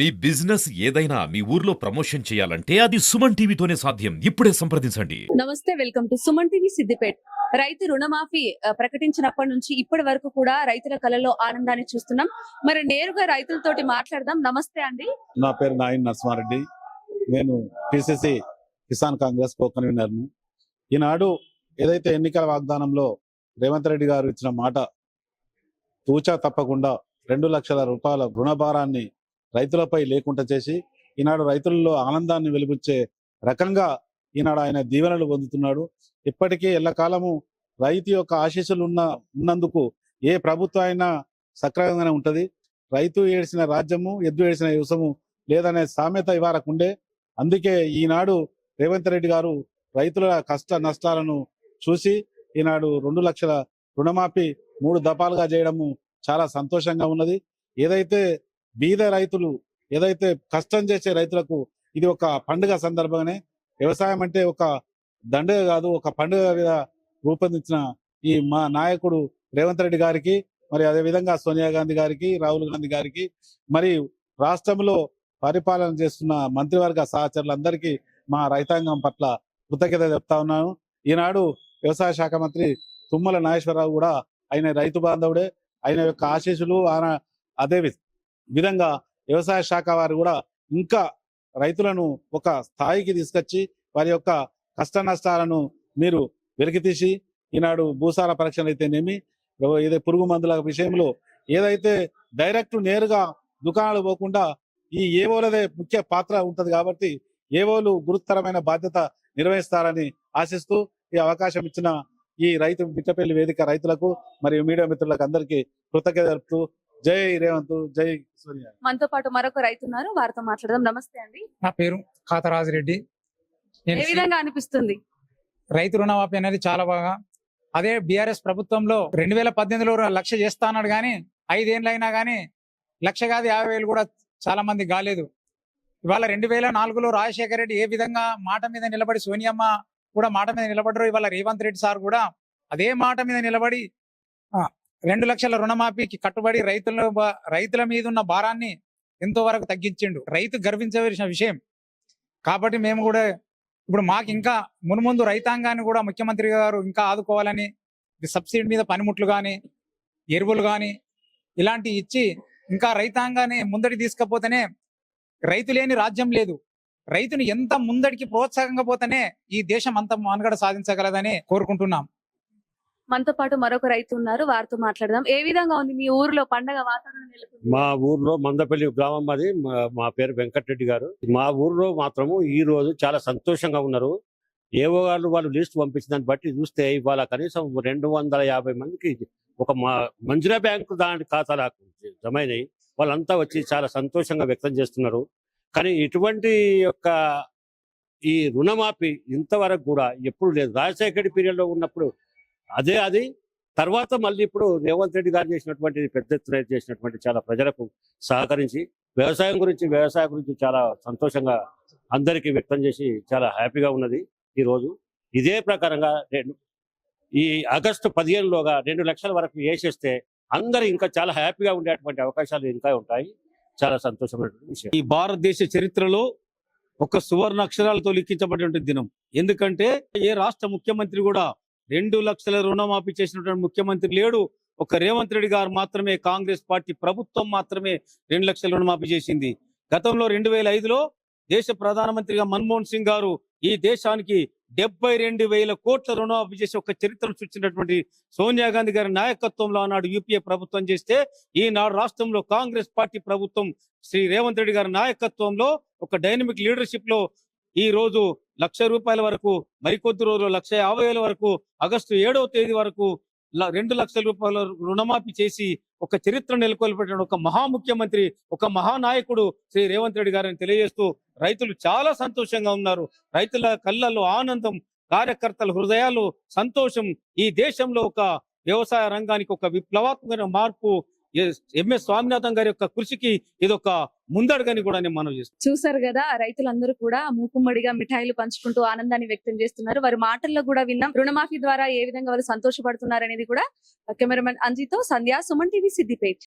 మీ business ఏదైనా మీ ఊర్లో promotion చేయాలంటే అది సుమన్ టీవీతోనే సాధ్యం. ఇప్పుడే సంప్రదించండి. నమస్తే welcome to Suman TV Siddipet. రైతు రుణమాఫీ ప్రకటించినప్పటి నుంచి ఇప్పటి వరకు కూడా రైతుల కళలో ఆనందాన్ని చూస్తున్నాం. మరి నేరుగా రైతులతోటి మాట్లాడదాం. నమస్తే అండి. నా పేరు నాయన్ నరసింహారెడ్డి. నేను పిసిసి కిసాన్ కాంగ్రెస్ కో కన్వీనర్ను ఈనాడు ఏదైతే ఎన్నికల వాగ్దానంలో రేవంత్ రెడ్డి గారు ఇచ్చిన మాట తూచా తప్పకుండా రెండు లక్షల రూపాయల రుణభారాన్ని రైతులపై లేకుండా చేసి ఈనాడు రైతుల్లో ఆనందాన్ని వెలిపించే రకంగా ఈనాడు ఆయన దీవెనలు పొందుతున్నాడు. ఇప్పటికీ ఎల్లకాలము రైతు యొక్క ఆశీస్సులు ఉన్న ఉన్నందుకు ఏ ప్రభుత్వం అయినా సక్రమంగానే ఉంటుంది. రైతు ఏడిసిన రాజ్యము ఎద్దు ఏడిసిన యువసము లేదనే సామెత ఇవారకుండే అందుకే ఈనాడు రేవంత్ రెడ్డి గారు రైతుల కష్ట నష్టాలను చూసి ఈనాడు రెండు లక్షల రుణమాఫీ మూడు దఫాలుగా చేయడము చాలా సంతోషంగా ఉన్నది. ఏదైతే బీద రైతులు ఏదైతే కష్టం చేసే రైతులకు ఇది ఒక పండుగ సందర్భంగానే వ్యవసాయం అంటే ఒక దండుగ కాదు ఒక పండుగ రూపొందించిన ఈ మా నాయకుడు రేవంత్ రెడ్డి గారికి మరి అదే విధంగా సోనియా గాంధీ గారికి రాహుల్ గాంధీ గారికి మరి రాష్ట్రంలో పరిపాలన చేస్తున్న మంత్రివర్గ సహచరులందరికీ మా రైతాంగం పట్ల కృతజ్ఞత చెప్తా ఉన్నాను. ఈనాడు వ్యవసాయ శాఖ మంత్రి తుమ్మల నాగేశ్వరరావు కూడా ఆయన రైతు బాంధవుడే. ఆయన యొక్క ఆశీస్సులు ఆయన అదేవి విధంగా వ్యవసాయ శాఖ వారు కూడా ఇంకా రైతులను ఒక స్థాయికి తీసుకొచ్చి వారి యొక్క కష్ట నష్టాలను మీరు వెలికితీసి ఈనాడు భూసార పరీక్షలు అయితేనేమి ఏదో పురుగు మందుల విషయంలో ఏదైతే డైరెక్ట్ నేరుగా దుకాణాలు పోకుండా ఈ ఏవోలదే ముఖ్య పాత్ర ఉంటుంది కాబట్టి ఏవోలు గురుతరమైన బాధ్యత నిర్వహిస్తారని ఆశిస్తూ ఈ అవకాశం ఇచ్చిన ఈ రైతు బిట్టపల్లి వేదిక రైతులకు మరియు మీడియా మిత్రులకు అందరికీ కృతజ్ఞత జరుపుతూ జై రేవంత్ జై సోనియా. మనతో పాటు మరొక రైతు ఉన్నారు. వారితో మాట్లాడదాం. నమస్తే అండి. నా పేరు ఖాతరాజిరెడ్డి నేను ఏ విధంగా అనిపిస్తుంది? రైతు రుణమాఫీ అనేది చాలా బాగా. అదే బీఆర్ఎస్ ప్రభుత్వంలో రెండు వేల పద్దెనిమిదిలో లక్ష చేస్తా అన్నాడు కానీ ఐదేళ్ళు అయినా కానీ లక్ష కాదు యాభై వేలు కూడా చాలా మంది కాలేదు. ఇవాళ రెండు వేల నాలుగులో రాజశేఖర రెడ్డి ఏ విధంగా మాట మీద నిలబడి సోనియమ్మ కూడా మాట మీద నిలబడరు ఇవాళ రేవంత్ రెడ్డి సార్ కూడా అదే మాట మీద నిలబడి ఆ, రెండు లక్షల రుణమాఫీకి కట్టుబడి రైతుల రైతుల మీద ఉన్న భారాన్ని ఎంతో వరకు తగ్గించిండు. రైతు గర్వించవలసిన విషయం. కాబట్టి మేము కూడా ఇప్పుడు మాకు ఇంకా మున్ముందు రైతాంగాన్ని కూడా ముఖ్యమంత్రి గారు ఇంకా ఆదుకోవాలని సబ్సిడీ మీద పనిముట్లు కానీ ఎరువులు కానీ ఇలాంటి ఇచ్చి ఇంకా రైతాంగాన్ని ముందడి తీసుకపోతేనే రైతు లేని రాజ్యం లేదు. రైతుని ఎంత ముందడికి ప్రోత్సాహంగా పోతేనే ఈ దేశం అంత మనుగడ సాధించగలదని కోరుకుంటున్నాం. మనతో పాటు మరొక రైతు ఉన్నారు. వారితో మాట్లాడదాం. ఏ విధంగా ఉంది మీ ఊర్లో పండగ వాతావరణం నెలకొంది? మా ఊర్లో మందపల్లి గ్రామం అది మా- మా పేరు వెంకటరెడ్డి గారు. మా ఊర్లో మాత్రము ఈ రోజు చాలా సంతోషంగా ఉన్నారు. ఏవో వాళ్ళు వాళ్ళు లిస్ట్ పంపించిన దాన్ని బట్టి చూస్తే ఇవాళ కనీసం రెండు వందల యాభై మందికి ఒక మా మంజురా బ్యాంకు దాని ఖాతాలకు జమైనాయి వాళ్ళంతా వచ్చి చాలా సంతోషంగా వ్యక్తం చేస్తున్నారు. కానీ ఇటువంటి యొక్క ఈ రుణమాఫీ ఇంతవరకు కూడా ఎప్పుడు లేదు. రాజశేఖర పీరియడ్లో ఉన్నప్పుడు అదే అది. తర్వాత మళ్ళీ ఇప్పుడు రేవంత్ రెడ్డి గారు చేసినటువంటి పెద్ద ఎత్తున చేసినటువంటి చాలా ప్రజలకు సహకరించి వ్యవసాయం గురించి వ్యవసాయం గురించి చాలా సంతోషంగా అందరికీ వ్యక్తం చేసి చాలా హ్యాపీగా ఉన్నది ఈ రోజు ఇదే ప్రకారంగా రెండు ఈ ఆగస్టు పదిహేనులోగా రెండు లక్షల వరకు వేసేస్తే అందరూ ఇంకా చాలా హ్యాపీగా ఉండేటువంటి అవకాశాలు ఇంకా ఉంటాయి. చాలా సంతోషమైనటువంటి విషయం. ఈ భారతదేశ చరిత్రలో ఒక సువర్ణ అక్షరాలతో లిఖించబడినటువంటి దినం. ఎందుకంటే ఏ రాష్ట్ర ముఖ్యమంత్రి కూడా రెండు లక్షల రుణమాఫీ చేసినటువంటి ముఖ్యమంత్రి లేడు. ఒక రేవంత్ రెడ్డి గారు మాత్రమే కాంగ్రెస్ పార్టీ ప్రభుత్వం మాత్రమే రెండు లక్షల రుణమాఫీ చేసింది. గతంలో రెండు వేల ఐదులో దేశ ప్రధానమంత్రిగా మన్మోహన్ సింగ్ గారు ఈ దేశానికి డెబ్బై రెండు వేల కోట్ల రుణమాఫీ చేసి ఒక చరిత్రను సృష్టించినటువంటి సోనియా గాంధీ గారి నాయకత్వంలో ఆనాడు యూపీఏ ప్రభుత్వం చేస్తే ఈనాడు రాష్ట్రంలో కాంగ్రెస్ పార్టీ ప్రభుత్వం శ్రీ రేవంత్ రెడ్డి గారి నాయకత్వంలో ఒక డైనమిక్ లీడర్షిప్లో ఈ రోజు లక్ష రూపాయల వరకు మరికొద్ది రోజులు లక్ష యాభై వేల వరకు ఆగస్టు ఏడవ తేదీ వరకు రెండు లక్షల రూపాయల రుణమాఫీ చేసి ఒక చరిత్ర నెలకొల్పెట్టిన ఒక మహా ముఖ్యమంత్రి ఒక మహానాయకుడు శ్రీ రేవంత్ రెడ్డి గారిని తెలియజేస్తూ రైతులు చాలా సంతోషంగా ఉన్నారు. రైతుల కళ్ళల్లో ఆనందం కార్యకర్తల హృదయాలు సంతోషం ఈ దేశంలో ఒక వ్యవసాయ రంగానికి ఒక విప్లవాత్మక మార్పు ఎంఎస్ స్వామినాథన్ గారి యొక్క కృషికి ఇదొక ముందడుగని కూడా నేను మనం చేస్తాను చూసారు కదా రైతులందరూ కూడా మూకుమ్మడిగా మిఠాయిలు పంచుకుంటూ ఆనందాన్ని వ్యక్తం చేస్తున్నారు. వారి మాటల్లో కూడా విన్నాం. రుణమాఫీ ద్వారా ఏ విధంగా వాళ్ళు సంతోషపడుతున్నారు అనేది కూడా కెమెరామెన్ అంజితో సంధ్యా సుమన్ టీవీ సిద్దిపేట్.